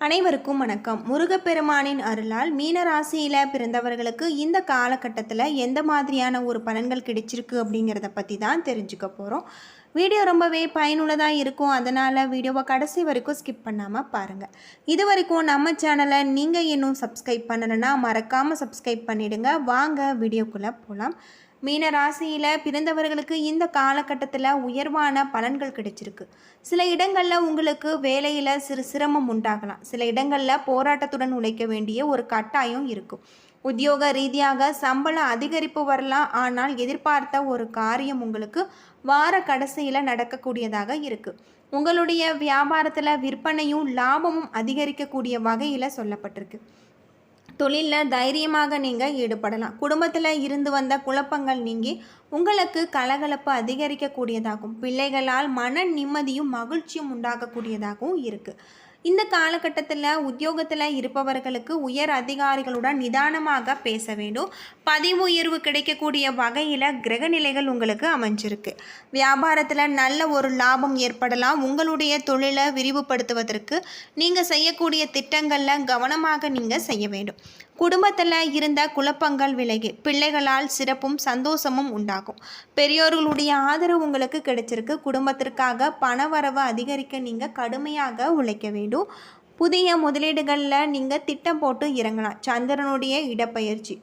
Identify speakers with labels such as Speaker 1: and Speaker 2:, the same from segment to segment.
Speaker 1: அனைவருக்கும் வணக்கம். முருகப்பெருமானின் அருளால் மீன ராசியில் பிறந்தவர்களுக்கு இந்த காலகட்டத்தில் எந்த மாதிரியான ஒரு பலன்கள் கிடைச்சிருக்கு அப்படிங்கிறத பற்றி தான் தெரிஞ்சுக்க போகிறோம் வீடியோ ரொம்பவே பயனுள்ளதாக இருக்கும். அதனால் வீடியோவை கடைசி வரைக்கும் ஸ்கிப் பண்ணாமல் பாருங்கள் இது வரைக்கும் நம்ம சேனலை நீங்கள் இன்னும் சப்ஸ்கிரைப் பண்ணலைன்னா மறக்காமல் சப்ஸ்கிரைப் பண்ணிவிடுங்க வாங்க வீடியோக்குள்ளே போகலாம் மீன ராசியில் பிறந்தவர்களுக்கு இந்த காலகட்டத்தில் உயர்வான பலன்கள் கிடைச்சிருக்கு. சில இடங்களில் உங்களுக்கு வேலையில் சிறு சிரமம் உண்டாகலாம். சில இடங்களில் போராட்டத்துடன் உழைக்க வேண்டிய ஒரு கட்டாயம் இருக்கும். உத்தியோக ரீதியாக சம்பள அதிகரிப்பு வரலாம். ஆனால் எதிர்பார்த்த ஒரு காரியம் உங்களுக்கு வார கடைசியில் நடக்கக்கூடியதாக இருக்குது உங்களுடைய வியாபாரத்தில் விற்பனையும் லாபமும் அதிகரிக்கக்கூடிய வகையில் சொல்லப்பட்டிருக்கு. தொழிலில் தைரியமாக நீங்கள் ஈடுபடலாம். குடும்பத்தில் இருந்து வந்த குழப்பங்கள் நீங்கி உங்களுக்கு கலகலப்பு அதிகரிக்கக்கூடியதாகும். பிள்ளைகளால் மன நிம்மதியும் மகிழ்ச்சியும் உண்டாகக்கூடியதாகவும் இருக்குது இந்த காலகட்டத்தில் உத்தியோகத்தில் இருப்பவர்களுக்கு உயர் அதிகாரிகளுடன் நிதானமாக பேச வேண்டும். பதிவு உயர்வு கிடைக்கக்கூடிய வகையில் கிரகநிலைகள் உங்களுக்கு அமைஞ்சிருக்கு. வியாபாரத்தில் நல்ல ஒரு லாபம் ஏற்படலாம். உங்களுடைய தொழிலை விரிவுபடுத்துவதற்கு நீங்கள் செய்யக்கூடிய திட்டங்களில் கவனமாக நீங்கள் செய்ய வேண்டும். குடும்பத்தில் இருந்த குழப்பங்கள் விலகி பிள்ளைகளால் சிறப்பும் சந்தோஷமும் உண்டாகும். பெரியோர்களுடைய ஆதரவு உங்களுக்கு கிடைச்சிருக்கு. குடும்பத்திற்காக பணவரவு அதிகரிக்க நீங்கள் கடுமையாக உழைக்க வேண்டும். புதிய முதலீடுகளில் நீங்கள் திட்டம் போட்டு இறங்கலாம். சந்திரனுடைய இடப்பெயர்ச்சி.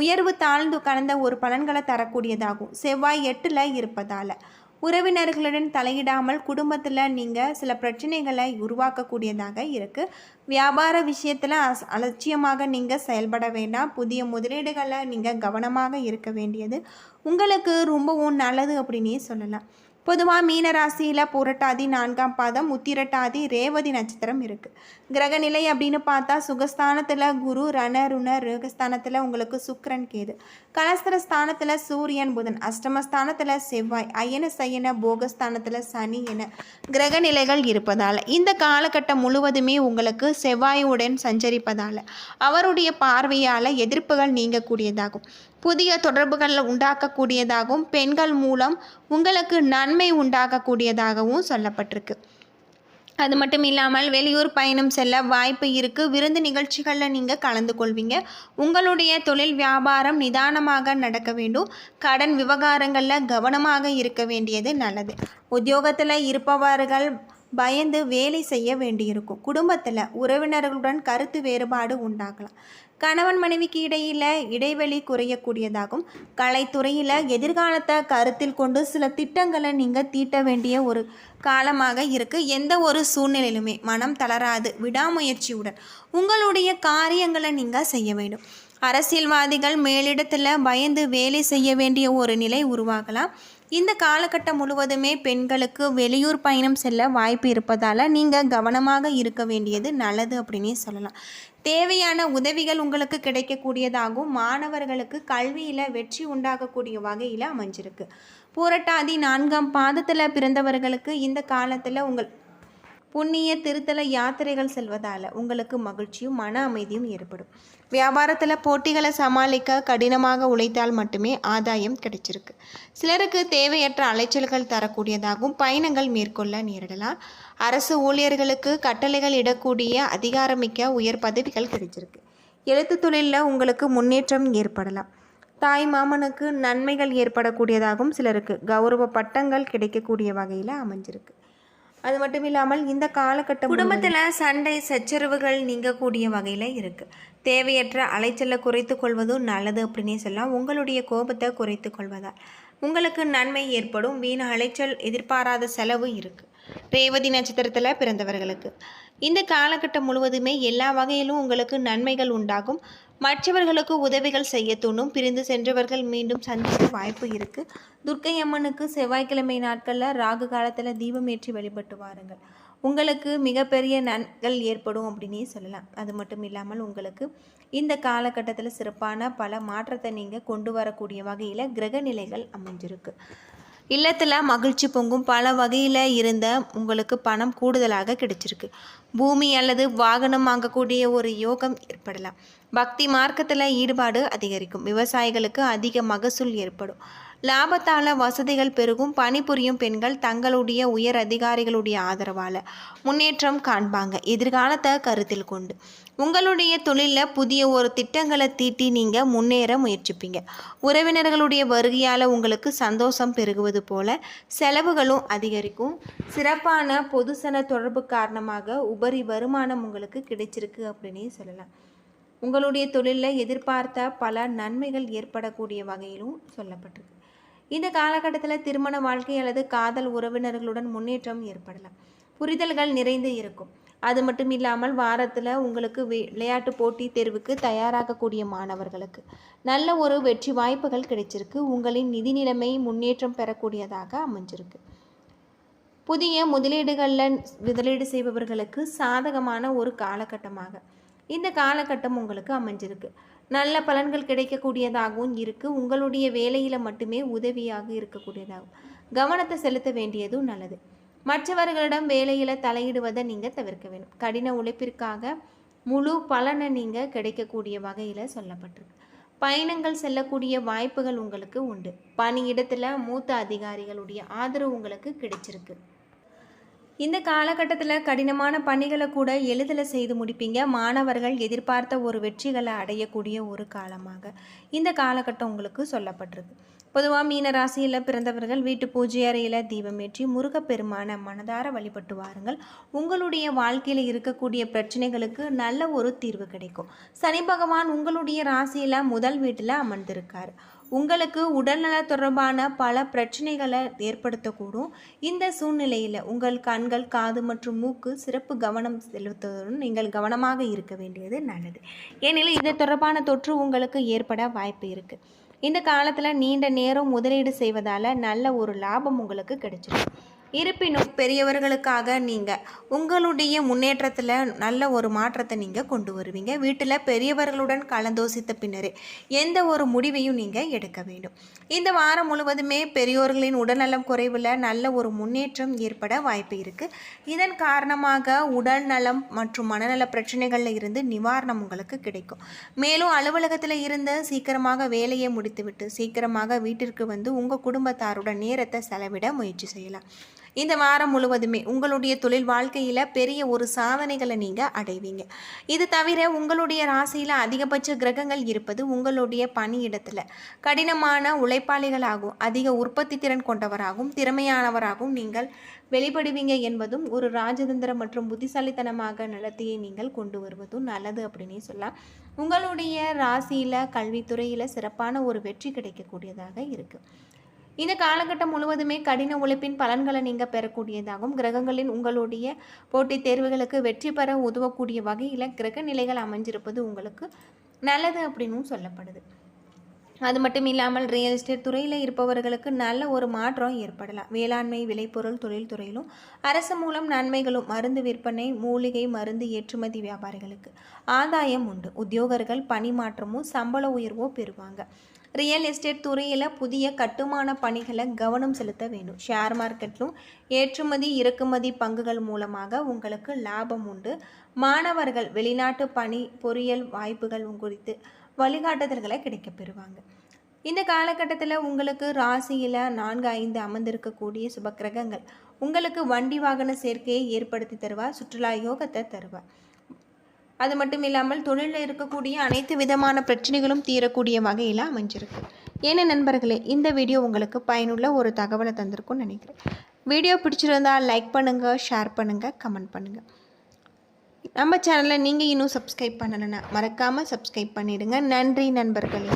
Speaker 1: உயர்வு தாழ்ந்து கலந்த ஒரு பலன்களை தரக்கூடியதாகும். செவ்வாய் எட்டில் இருப்பதால். உறவினர்களுடன் தலையிடாமல் குடும்பத்தில் நீங்கள் சில பிரச்சனைகளை உருவாக்கக்கூடியதாக இருக்குது வியாபார விஷயத்தில் அஸ் அலட்சியமாக நீங்கள் செயல்பட வேண்டாம். புதிய முதலீடுகளை நீங்கள் கவனமாக இருக்க வேண்டியது. உங்களுக்கு ரொம்பவும் நல்லது அப்படின்னே சொல்லலாம். பொதுவாக மீனராசியில் புரட்டாதி நான்காம் பாதம் உத்திரட்டாதி ரேவதி நட்சத்திரம் இருக்குது கிரகநிலை அப்படின்னு பார்த்தா சுகஸ்தானத்தில் குரு ரண ருண ரேகஸ்தானத்தில் உங்களுக்கு சுக்கரன் கேது. கலஸ்தர ஸ்தானத்தில் சூரியன் புதன். அஷ்டமஸ்தானத்தில் செவ்வாய். அயன சயன போகஸ்தானத்தில் சனி என கிரகநிலைகள் இருப்பதால் இந்த காலகட்டம் முழுவதுமே உங்களுக்கு செவ்வாயுடன் சஞ்சரிப்பதால் அவருடைய பார்வையால் எதிர்ப்புகள் நீங்கக்கூடியதாகும். புதிய தொடர்புகளை உண்டாக்கக்கூடியதாகவும் பெண்கள் மூலம் உங்களுக்கு நன்மை உண்டாகக்கூடியதாகவும் சொல்லப்பட்டிருக்கு. அது மட்டும் இல்லாமல் வெளியூர் பயணம் செல்ல வாய்ப்பு இருக்குது விருந்து நிகழ்ச்சிகளில் நீங்கள் கலந்து கொள்வீங்க. உங்களுடைய தொழில் வியாபாரம் நிதானமாக நடக்க வேண்டும். கடன் விவகாரங்களில் கவனமாக இருக்க வேண்டியது நல்லது. உத்தியோகத்தில் இருப்பவர்கள் பயந்து வேலை செய்ய வேண்டியிருக்கும். குடும்பத்தில் உறவினர்களுடன் கருத்து வேறுபாடு உண்டாகலாம். கணவன் மனைவிக்கு இடையில் இடைவெளி குறையக்கூடியதாகும். கலைத்துறையில் எதிர்காலத்தை கருத்தில் கொண்டு சில திட்டங்களை நீங்கள் தீட்ட வேண்டிய ஒரு காலமாக இருக்குது எந்த ஒரு சூழ்நிலையிலுமே மனம் தளராது. விடாமுயற்சியுடன் உங்களுடைய காரியங்களை நீங்கள் செய்ய வேண்டும். அரசியல்வாதிகள் மேலிடத்தில் பயந்து வேலை செய்ய வேண்டிய ஒரு நிலை உருவாகலாம். இந்த காலகட்டம் முழுவதுமே பெண்களுக்கு வெளியூர் பயணம் செல்ல வாய்ப்பு இருப்பதால் நீங்கள் கவனமாக இருக்க வேண்டியது நல்லது அப்படின்னே சொல்லலாம். தேவையான உதவிகள் உங்களுக்கு கிடைக்கக்கூடியதாகவும் மாணவர்களுக்கு கல்வியில் வெற்றி உண்டாகக்கூடிய வகையில் அமைஞ்சிருக்கு. பூரட்டாதி நான்காம் பாதத்தில் பிறந்தவர்களுக்கு இந்த காலத்தில் உங்கள் புண்ணிய திருத்தல யாத்திரைகள் செல்வதால் உங்களுக்கு மகிழ்ச்சியும் மன அமைதியும் ஏற்படும். வியாபாரத்தில் போட்டிகளை சமாளிக்க கடினமாக உழைத்தால் மட்டுமே ஆதாயம் கிடைச்சிருக்கு. சிலருக்கு தேவையற்ற அலைச்சல்கள் தரக்கூடியதாகவும் பயணங்கள் மேற்கொள்ள நேரிடலாம். அரசு ஊழியர்களுக்கு கட்டளைகள் இடக்கூடிய அதிகாரமிக்க உயர் பதவிகள் கிடைச்சிருக்கு. எழுத்து தொழிலில் உங்களுக்கு முன்னேற்றம் ஏற்படலாம். தாய் மாமனுக்கு நன்மைகள் ஏற்படக்கூடியதாகவும் சிலருக்கு கௌரவ பட்டங்கள் கிடைக்கக்கூடிய வகையில் அமைஞ்சிருக்கு. அது மட்டும் இல்லாமல் இந்த காலகட்டம் குடும்பத்தில் சண்டை சச்சரவுகள் நீங்கக்கூடிய வகையில் இருக்குது தேவையற்ற அலைச்சலை குறைத்து கொள்வதும் நல்லது அப்படின்னே சொல்லலாம். உங்களுடைய கோபத்தை குறைத்து கொள்வதால். உங்களுக்கு நன்மை ஏற்படும். வீண அலைச்சல் எதிர்பாராத செலவு இருக்குது ரேவதி நட்சத்திரத்தில் பிறந்தவர்களுக்கு. இந்த காலகட்டம் முழுவதுமே எல்லா வகையிலும் உங்களுக்கு நன்மைகள் உண்டாகும். மற்றவர்களுக்கு உதவிகள் செய்ய தோணும் பிரிந்து சென்றவர்கள் மீண்டும் சந்திக்க வாய்ப்பு இருக்குது துர்க்கை அம்மனுக்கு செவ்வாய்க்கிழமை நாட்களில் ராகு காலத்தில் தீபம் ஏற்றி வழிபட்டு வாருங்கள். உங்களுக்கு மிகப்பெரிய நன்கள் ஏற்படும் அப்படின்னே சொல்லலாம். அது மட்டும் இல்லாமல் உங்களுக்கு இந்த காலகட்டத்தில் சிறப்பான பல மாற்றத்தை நீங்கள் கொண்டு வரக்கூடிய வகையில் கிரக நிலைகள் அமைஞ்சிருக்கு. இல்லத்தில் மகிழ்ச்சி பொங்கும். பல வகையில் இருந்த உங்களுக்கு பணம் கூடுதலாக கிடைச்சிருக்கு. பூமி அல்லது வாகனம் வாங்கக்கூடிய ஒரு யோகம் ஏற்படலாம். பக்தி மார்க்கத்தில் ஈடுபாடு அதிகரிக்கும். விவசாயிகளுக்கு அதிக மகசூல் ஏற்படும். லாபத்தால் வசதிகள் பெருகும். பணிபுரியும் பெண்கள் தங்களுடைய உயர் அதிகாரிகளுடைய ஆதரவால் முன்னேற்றம் காண்பாங்க. எதிர்காலத்தை கருத்தில் கொண்டு. உங்களுடைய தொழிலில் புதிய ஒரு திட்டங்களை தீட்டி நீங்கள் முன்னேற முயற்சிப்பீங்க. உறவினர்களுடைய வருகையால் உங்களுக்கு சந்தோஷம் பெருகுவது போல செலவுகளும் அதிகரிக்கும். சிறப்பான பொதுசன தொடர்பு காரணமாக உபரி வருமானம் உங்களுக்கு கிடைச்சிருக்கு அப்படின்னு சொல்லலாம். உங்களுடைய தொழிலில் எதிர்பார்த்த பல நன்மைகள் ஏற்படக்கூடிய வகையிலும் சொல்லப்பட்டிருக்கு. இந்த காலகட்டத்தில் திருமண வாழ்க்கை அல்லது காதல் உறவினர்களுடன் முன்னேற்றம் ஏற்படலாம். புரிதல்கள் நிறைந்து இருக்கும். அது மட்டும் இல்லாமல் வாரத்தில் உங்களுக்கு வி- விளையாட்டு போட்டி தேர்வுக்கு தயாராகக்கூடிய மாணவர்களுக்கு நல்ல ஒரு வெற்றி வாய்ப்புகள் கிடைச்சிருக்கு. உங்களின் நிதி நிலைமை முன்னேற்றம் பெறக்கூடியதாக அமைஞ்சிருக்கு. புதிய முதலீடுகளில் முதலீடு செய்பவர்களுக்கு சாதகமான ஒரு காலகட்டமாக இந்த காலகட்டம் உங்களுக்கு அமைஞ்சிருக்கு. நல்ல பலன்கள் கிடைக்கக்கூடியதாகவும் இருக்குது உங்களுடைய வேலையில் மட்டுமே உதவியாக இருக்கக்கூடியதாகும் கவனத்தை செலுத்த வேண்டியதும் நல்லது. மற்றவர்களிடம் வேலையில் தலையிடுவதை நீங்கள் தவிர்க்க வேண்டும். கடின உழைப்பிற்காக முழு பலனை நீங்கள் கிடைக்கக்கூடிய வகையில் சொல்லப்பட்டிருக்கு. பயணங்கள் செல்லக்கூடிய வாய்ப்புகள் உங்களுக்கு உண்டு. பணியிடத்தில் மூத்த அதிகாரிகளுடைய ஆதரவு உங்களுக்கு கிடைச்சிருக்கு. இந்த காலகட்டத்தில் கடினமான பணிகளை கூட எளிதில் செய்து முடிப்பீங்க. மாணவர்கள் எதிர்பார்த்த ஒரு வெற்றிகளை அடையக்கூடிய ஒரு காலமாக இந்த காலகட்டம் உங்களுக்கு சொல்லப்பட்டிருக்கு. பொதுவாக மீன ராசியில் பிறந்தவர்கள் வீட்டு பூஜை அறையில் தீபமேற்றி முருகப்பெருமான மனதார வழிபட்டு வாருங்கள். உங்களுடைய வாழ்க்கையில் இருக்கக்கூடிய பிரச்சனைகளுக்கு நல்ல ஒரு தீர்வு கிடைக்கும். சனி பகவான் உங்களுடைய ராசியில் முதல் வீட்டில் அமர்ந்திருக்கார். உங்களுக்கு உடல்நல தொடர்பான பல பிரச்சனைகளை ஏற்படுத்தக்கூடும். இந்த சூழ்நிலையில் உங்கள் கண்கள் காது மற்றும் மூக்கு சிறப்பு கவனம் செலுத்துவதுடன் நீங்கள் கவனமாக இருக்க வேண்டியது நல்லது. ஏனெனில் இது தொடர்பான தொற்று உங்களுக்கு ஏற்பட வாய்ப்பு இருக்குது இந்த காலத்தில் நீண்ட நேரம் முதலீடு செய்வதால் நல்ல ஒரு லாபம் உங்களுக்கு கிடைச்சிடும் இருப்பினும் பெரியவர்களுக்காக நீங்கள் உங்களுடைய முன்னேற்றத்தில் நல்ல ஒரு மாற்றத்தை நீங்கள் கொண்டு வருவீங்க. வீட்டில் பெரியவர்களுடன் கலந்தோசித்த பின்னரே எந்த ஒரு முடிவையும் நீங்கள் எடுக்க வேண்டும். இந்த வாரம் முழுவதுமே பெரியோர்களின் உடல்நலம் குறைவில் நல்ல ஒரு முன்னேற்றம் ஏற்பட வாய்ப்பு இருக்குது இதன் காரணமாக உடல் நலம் மற்றும் மனநல பிரச்சனைகளில் இருந்து நிவாரணம் உங்களுக்கு கிடைக்கும். மேலும் அலுவலகத்தில் இருந்த சீக்கிரமாக வேலையை முடித்துவிட்டு சீக்கிரமாக வீட்டிற்கு வந்து உங்கள் குடும்பத்தாருடன் நேரத்தை செலவிட முயற்சி செய்யலாம். இந்த வாரம் முழுவதுமே உங்களுடைய தொழில் வாழ்க்கையில் பெரிய ஒரு சாதனைகளை நீங்கள் அடைவீங்க. இது தவிர உங்களுடைய ராசியில் அதிகபட்ச கிரகங்கள் இருப்பது உங்களுடைய பணியிடத்தில். கடினமான உழைப்பாளிகளாகவும் அதிக உற்பத்தி திறன் கொண்டவராகவும் திறமையானவராகவும் நீங்கள் வெளிப்படுவீங்க என்பதும் ஒரு ராஜதந்திர மற்றும் புத்திசாலித்தனமாக நடத்தியை நீங்கள் கொண்டு வருவதும் நல்லது அப்படின்னே சொல்லலாம். உங்களுடைய ராசியில் கல்வித்துறையில் சிறப்பான ஒரு வெற்றி கிடைக்கக்கூடியதாக இருக்குது இந்த காலகட்டம் முழுவதுமே கடின உழைப்பின் பலன்களை நீங்கள் பெறக்கூடியதாகவும் கிரகங்களின் உங்களுடைய போட்டித் தேர்வுகளுக்கு வெற்றி பெற உதவக்கூடிய வகையில் கிரக நிலைகள் அமைஞ்சிருப்பது உங்களுக்கு நல்லது அப்படின்னும் சொல்லப்படுது. அது மட்டும் இல்லாமல் ரியல் எஸ்டேட் துறையில் இருப்பவர்களுக்கு நல்ல ஒரு மாற்றம் ஏற்படலாம். வேளாண்மை விளைபொருள் தொழில் துறையிலும் அரசு மூலம் நன்மைகளும் மருந்து விற்பனை மூலிகை மருந்து ஏற்றுமதி வியாபாரிகளுக்கு ஆதாயம் உண்டு. உத்தியோகர்கள் பணி மாற்றமோ சம்பள உயர்வோ பெறுவாங்க. ரியல் எஸ்டேட் துறையில் புதிய கட்டுமான பணிகளை கவனம் செலுத்த வேண்டும். ஷேர் மார்க்கெட்டிலும் ஏற்றுமதி இறக்குமதி பங்குகள் மூலமாக உங்களுக்கு லாபம் உண்டு. மாணவர்கள் வெளிநாட்டு பணி பொறியியல் வாய்ப்புகள் குறித்து வழிகாட்டுதல்களை கிடைக்கப்பெறுவாங்க இந்த காலகட்டத்தில் உங்களுக்கு ராசியில் நான்கு ஐந்து அமர்ந்திருக்கக்கூடிய சுபக்கிரகங்கள் உங்களுக்கு வண்டி வாகன சேர்க்கையை ஏற்படுத்தி தருவார் சுற்றுலா யோகத்தை தருவார் அது மட்டும் இல்லாமல் தொழிலில் இருக்கக்கூடிய அனைத்து விதமான பிரச்சனைகளும் தீரக்கூடிய வகையில் அமைஞ்சிருக்கு. ஏன்னா நண்பர்களே இந்த வீடியோ உங்களுக்கு பயனுள்ள ஒரு தகவலை தந்திருக்கும்னு நினைக்கிறேன். வீடியோ பிடிச்சிருந்தா லைக் பண்ணுங்கள் ஷேர் பண்ணுங்கள் கமெண்ட் பண்ணுங்கள் நம்ம சேனலை நீங்கள் இன்னும் சப்ஸ்கிரைப் பண்ணலைன்னா மறக்காமல் சப்ஸ்கிரைப் பண்ணிவிடுங்க நன்றி நண்பர்களே.